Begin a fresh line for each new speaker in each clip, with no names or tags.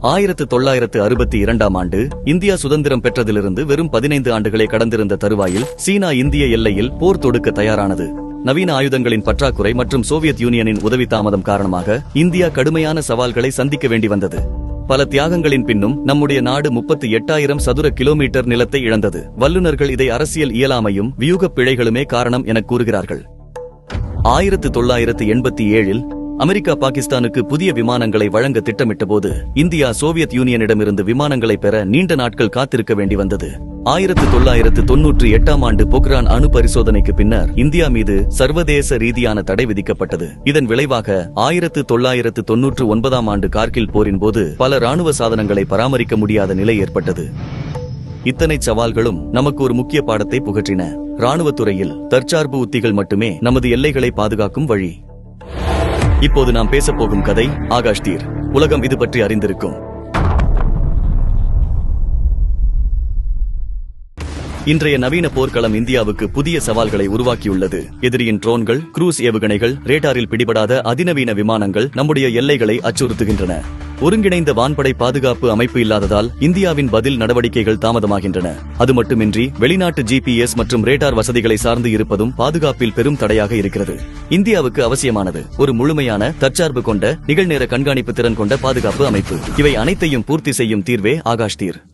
ஆயிரத்து தொள்ளாயிரத்து அறுபத்தி இரண்டாம் ஆண்டு இந்தியா சுதந்திரம் பெற்றதிலிருந்து வெறும் பதினைந்து ஆண்டுகளை கடந்திருந்த தருவாயில் சீனா இந்திய எல்லையில் போர் தொடுக்க தயாரானது. நவீன ஆயுதங்களின் பற்றாக்குறை மற்றும் சோவியத் யூனியனின் உதவி தாமதம் காரணமாக இந்தியா கடுமையான சவால்களை சந்திக்க வேண்டி வந்தது. பல தியாகங்களின் பின்னும் நம்முடைய நாடு முப்பத்தி எட்டாயிரம் சதுர கிலோமீட்டர் நிலத்தை இழந்தது. வல்லுநர்கள் இதை அரசியல் இயலாமையும் வியூகப் பிழைகளுமே காரணம் என கூறுகிறார்கள். ஆயிரத்து தொள்ளாயிரத்து எண்பத்தி ஏழில் அமெரிக்கா பாகிஸ்தானுக்கு புதிய விமானங்களை வழங்க திட்டமிட்ட போது இந்தியா சோவியத் யூனியனிடமிருந்து விமானங்களை பெற நீண்ட நாட்கள் காத்திருக்க வேண்டி வந்தது. ஆயிரத்து தொள்ளாயிரத்து தொன்னூற்றி எட்டாம் ஆண்டு பொக்ரான் அணு பரிசோதனைக்கு பின்னர் இந்தியா மீது சர்வதேச ரீதியான தடை விதிக்கப்பட்டது. இதன் விளைவாக ஆயிரத்து தொள்ளாயிரத்து தொன்னூற்று ஒன்பதாம் ஆண்டு கார்கில் போரின் போது பல ராணுவ சாதனங்களை பராமரிக்க முடியாத நிலை ஏற்பட்டது. இத்தனை சவால்களும் நமக்கு ஒரு முக்கிய பாடத்தை புகற்றின. ராணுவத்துறையில் தற்சார்பு உத்திகள் மட்டுமே நமது எல்லைகளை பாதுகாக்கும் வழி. இப்போது நாம் பேசப் போகும் கதை ஆகாஷ் தீர். உலகம் இது பற்றி அறிந்திருக்கும். இன்றைய நவீன போர்க்களம் இந்தியாவுக்கு புதிய சவால்களை உருவாக்கியுள்ளது. எதிரியின் ட்ரோன்கள் குரூஸ் ஏவுகணைகள் ரேடாரில் பிடிபடாத அதிநவீன விமானங்கள் நம்முடைய எல்லைகளை அச்சுறுத்துகின்றன. ஒருங்கிணைந்த வான்படை பாதுகாப்பு அமைப்பு இல்லாததால் இந்தியாவின் பதில் நடவடிக்கைகள் தாமதமாகின்றன. அது மட்டுமின்றி வெளிநாட்டு ஜிபிஎஸ் மற்றும் ரேடார் வசதிகளை சார்ந்து இருப்பதும் பாதுகாப்பில் பெரும் தடையாக இருக்கிறது. இந்தியாவுக்கு அவசியமானது ஒரு முழுமையான தற்சார்பு கொண்ட நிகழ்நேர கண்காணிப்பு திறன் கொண்ட பாதுகாப்பு அமைப்பு. இவை அனைத்தையும் பூர்த்தி செய்யும் தீர்வே ஆகாஷ் தீர்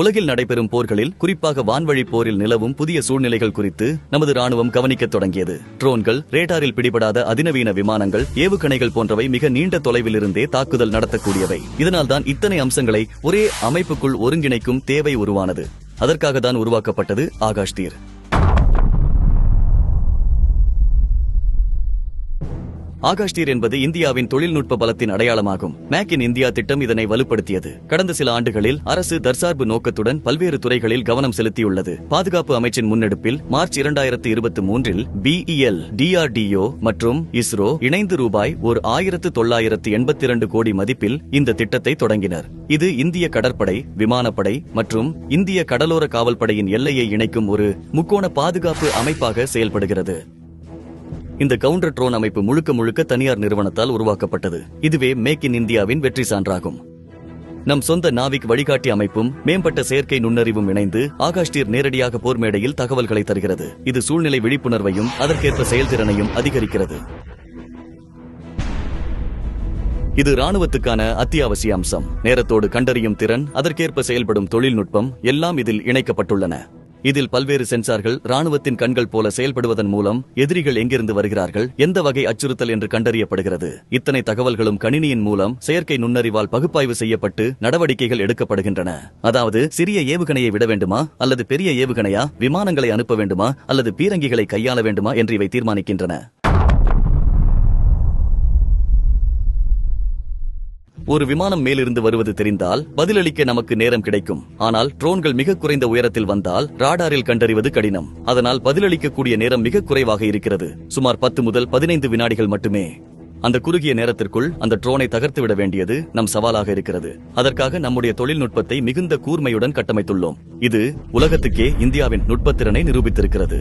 உலகில் நடைபெறும் போர்களில் குறிப்பாக வான்வழி போரில் நிலவும் புதிய சூழ்நிலைகள் குறித்து நமது ராணுவம் கவனிக்க தொடங்கியது. ட்ரோன்கள் ரேடாரில் பிடிபடாத அதிநவீன விமானங்கள் ஏவுகணைகள் போன்றவை மிக நீண்ட தொலைவிலிருந்தே தாக்குதல் நடத்தக்கூடியவை. இதனால்தான் இத்தனை அம்சங்களை ஒரே அமைப்புக்குள் ஒருங்கிணைக்கும் தேவை உருவானது. அதற்காக தான் உருவாக்கப்பட்டது ஆகாஷ் தீர் ஆகாஷ்டீர் என்பது இந்தியாவின் தொழில்நுட்ப பலத்தின் அடையாளமாகும். மேக் இன் இந்தியா திட்டம் இதனை வலுப்படுத்தியது. கடந்த சில ஆண்டுகளில் அரசு தற்சார்பு நோக்கத்துடன் பல்வேறு துறைகளில் கவனம் செலுத்தியுள்ளது. பாதுகாப்பு அமைச்சின் முன்னெடுப்பில் மார்ச் இரண்டாயிரத்து இருபத்தி மூன்றில் பிஇஎல் டிஆர்டிஓ மற்றும் இஸ்ரோ இணைந்து ரூபாய் ஒரு ஆயிரத்து தொள்ளாயிரத்து எண்பத்தி இரண்டு கோடி மதிப்பில் இந்த திட்டத்தை தொடங்கினர். இது இந்திய கடற்படை விமானப்படை மற்றும் இந்திய கடலோர காவல்படையின் எல்லையை இணைக்கும் ஒரு முக்கோண பாதுகாப்பு அமைப்பாக செயல்படுகிறது. இந்த கவுண்டர் ட்ரோன் அமைப்பு முழுக்க முழுக்க தனியார் நிறுவனத்தால் உருவாக்கப்பட்டது. இதுவே மேக் இன் இந்தியாவின் வெற்றி சான்றாகும். நம் சொந்த நாவிக் வழிகாட்டி அமைப்பும் மேம்பட்ட செயற்கை நுண்ணறிவும் இணைந்து ஆகாஷ்டீர் நேரடியாக போர் மேடையில் தகவல்களை தருகிறது. இது சூழ்நிலை விழிப்புணர்வையும் அதற்கேற்ப செயல்திறனையும் அதிகரிக்கிறது. இது ராணுவத்துக்கான அத்தியாவசிய அம்சம். நேரத்தோடு கண்டறியும் திறன் அதற்கேற்ப செயல்படும் தொழில்நுட்பம் எல்லாம் இதில் இணைக்கப்பட்டுள்ளன. இதில் பல்வேறு சென்சார்கள் ராணுவத்தின் கண்கள் போல செயல்படுவதன் மூலம் எதிரிகள் எங்கிருந்து வருகிறார்கள் எந்த வகை அச்சுறுத்தல் என்று கண்டறியப்படுகிறது. இத்தனை தகவல்களும் கணினியின் மூலம் செயற்கை நுண்ணறிவால் பகுப்பாய்வு செய்யப்பட்டு நடவடிக்கைகள் எடுக்கப்படுகின்றன. அதாவது சிறிய ஏவுகணையை விட வேண்டுமா அல்லது பெரிய ஏவுகணையா விமானங்களை அனுப்ப வேண்டுமா அல்லது பீரங்கிகளை கையாள வேண்டுமா என்று இவை தீர்மானிக்கின்றன. ஒரு விமானம் மேலிருந்து வருவது தெரிந்தால் பதிலளிக்க நமக்கு நேரம் கிடைக்கும். ஆனால் ட்ரோன்கள் மிக குறைந்த உயரத்தில் வந்தால் ராடாரில் கண்டறிவது கடினம். அதனால் பதிலளிக்கக்கூடிய நேரம் மிக குறைவாக இருக்கிறது. சுமார் பத்து முதல் பதினைந்து வினாடிகள் மட்டுமே. அந்த குறுகிய நேரத்திற்குள் அந்த ட்ரோனை தகர்த்து விட வேண்டியது நம் சவாலாக இருக்கிறது. அதற்காக நம்முடைய தொழில்நுட்பத்தை மிகுந்த கூர்மையுடன் கட்டமைத்துள்ளோம். இது உலகத்துக்கே இந்தியாவின் நுட்பத்திறனை நிரூபித்திருக்கிறது.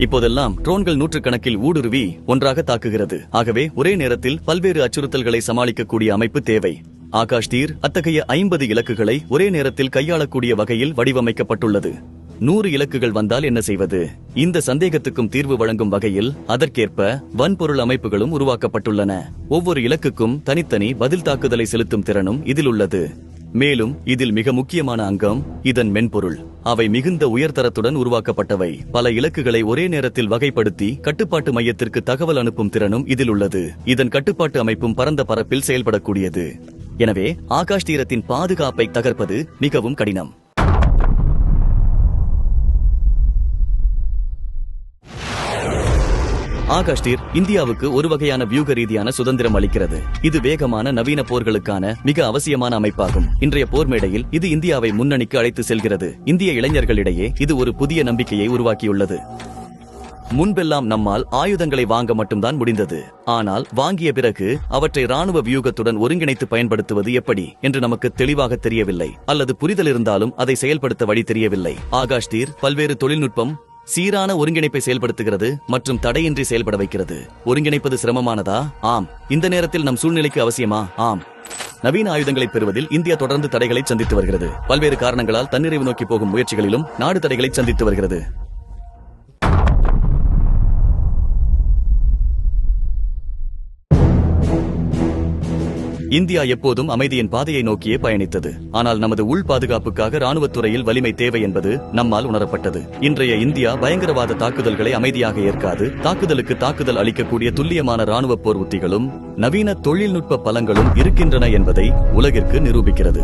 இப்போதெல்லாம் ட்ரோன்கள் நூற்றுக்கணக்கில் ஊடுருவி ஒன்றாக தாக்குகிறது. ஆகவே ஒரே நேரத்தில் பல்வேறு அச்சுறுத்தல்களை சமாளிக்கக்கூடிய அமைப்பு தேவை. ஆகாஷ் தீர் அத்தகைய ஐம்பது இலக்குகளை ஒரே நேரத்தில் கையாளக்கூடிய வகையில் வடிவமைக்கப்பட்டுள்ளது. நூறு இலக்குகள் வந்தால் என்ன செய்வது? இந்த சந்தேகத்துக்கும் தீர்வு வழங்கும் வகையில் அதற்கேற்ப வன்பொருள் அமைப்புகளும் உருவாக்கப்பட்டுள்ளன. ஒவ்வொரு இலக்குக்கும் தனித்தனி பதில் தாக்குதலை செலுத்தும் திறனும் இதில் உள்ளது. மேலும் இதில் மிக முக்கியமான அங்கம் இதன் மென்பொருள். அவை மிகுந்த உயர்தரத்துடன் உருவாக்கப்பட்டவை. பல இலக்குகளை ஒரே நேரத்தில் வகைப்படுத்தி கட்டுப்பாட்டு மையத்திற்கு தகவல் அனுப்பும் திறனும் இதில் உள்ளது. இதன் கட்டுப்பாட்டு அமைப்பும் பரந்த பரப்பில் செயல்படக்கூடியது. எனவே ஆகாஷ் தீரத்தின் பாதுகாப்பை தகர்ப்பது மிகவும் கடினம். ஆகாஷ்தீர் இந்தியாவுக்கு ஒரு வகையான வியூக ரீதியான சுதந்திரம் அளிக்கிறது. இது வேகமான நவீன போர்களுக்கான மிக அவசியமான அமைப்பாகும். இன்றைய போர் மேடையில் இது இந்தியாவை முன்னணிக்கு அழைத்து செல்கிறது. இந்திய இளைஞர்களிடையே இது ஒரு புதிய நம்பிக்கையை உருவாக்கியுள்ளது. முன்பெல்லாம் நம்மால் ஆயுதங்களை வாங்க மட்டும்தான் முடிந்தது. ஆனால் வாங்கிய பிறகு அவற்றை ராணுவ வியூகத்துடன் ஒருங்கிணைத்து பயன்படுத்துவது எப்படி என்று நமக்கு தெளிவாக தெரியவில்லை. அல்லது புரிதல் இருந்தாலும் அதை செயல்படுத்த வழி தெரியவில்லை. ஆகாஷ் தீர் பல்வேறு தொழில்நுட்பம் சீரான ஒருங்கிணைப்பை செயல்படுத்துகிறது மற்றும் தடையின்றி செயல்பட வைக்கிறது. ஒருங்கிணைப்பது சிரமமானதா? ஆம். இந்த நேரத்தில் நம் சூழ்நிலைக்கு அவசியமா? ஆம். நவீன ஆயுதங்களை பெறுவதில் இந்தியா தொடர்ந்து தடைகளை சந்தித்து வருகிறது. பல்வேறு காரணங்களால் தன்னிறைவு நோக்கி போகும் முயற்சிகளிலும் நாடு தடைகளை சந்தித்து வருகிறது. இந்தியா எப்போதும் அமைதியின் பாதையை நோக்கியே பயணித்தது. ஆனால் நமது உள் பாதுகாப்புக்காக ராணுவத்துறையில் வலிமை தேவை என்பது நம்மால் உணரப்பட்டது. இன்றைய இந்தியா பயங்கரவாத தாக்குதல்களை அமைதியாக ஏற்காது. தாக்குதலுக்கு தாக்குதல் அளிக்கக்கூடிய துல்லியமான ராணுவ போர் உத்திகளும் நவீன தொழில்நுட்ப பலங்களும் இருக்கின்றன என்பதை உலகிற்கு நிரூபிக்கிறது.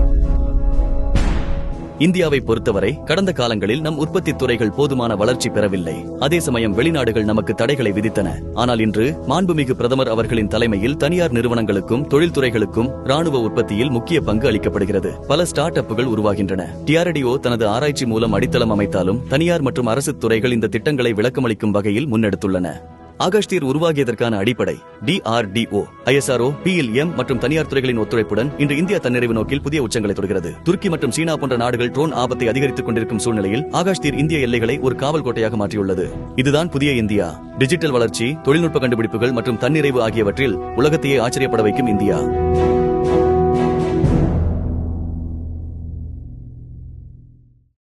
இந்தியாவை பொறுத்தவரை கடந்த காலங்களில் நம் உற்பத்தி துறைகள் போதுமான வளர்ச்சி பெறவில்லை. அதே சமயம் வெளிநாடுகள் நமக்கு தடைகளை விதித்தன. ஆனால் இன்று மாண்புமிகு பிரதமர் அவர்களின் தலைமையில் தனியார் நிறுவனங்களுக்கும் தொழில்துறைகளுக்கும் ராணுவ உற்பத்தியில் முக்கிய பங்கு அளிக்கப்படுகிறது. பல ஸ்டார்ட் அப்புகள் உருவாகின்றன. டிஆர்டிஓ தனது ஆராய்ச்சி மூலம் அடித்தளம் அமைத்தாலும் தனியார் மற்றும் அரசு துறைகள் இந்த திட்டங்களை விளக்கமளிக்கும் வகையில் முன்னெடுத்துள்ளன. ஆகாஷ்தீர் உருவாகியதற்கான அடிப்படை டிஆர்டிஓ ஐஎஸ்ஆர்ஓ பிஎல்எம் மற்றும் தனியார் துறைகளின் ஒத்துழைப்புடன் இன்று இந்தியா தன்னிறைவு நோக்கில் புதிய உச்சங்களை தொடுகிறது. துருக்கி மற்றும் சீனா போன்ற நாடுகள் ட்ரோன் ஆபத்தை அதிகரித்துக் கொண்டிருக்கும் சூழ்நிலையில் ஆகாஷ்தீர் இந்திய எல்லைகளை ஒரு காவல் கோட்டையாக மாற்றியுள்ளது. இதுதான் புதிய இந்தியா. டிஜிட்டல் வளர்ச்சி தொழில்நுட்ப கண்டுபிடிப்புகள் மற்றும் தன்னிறைவு ஆகியவற்றில் உலகத்தையே ஆச்சரியப்பட வைக்கும் இந்தியா.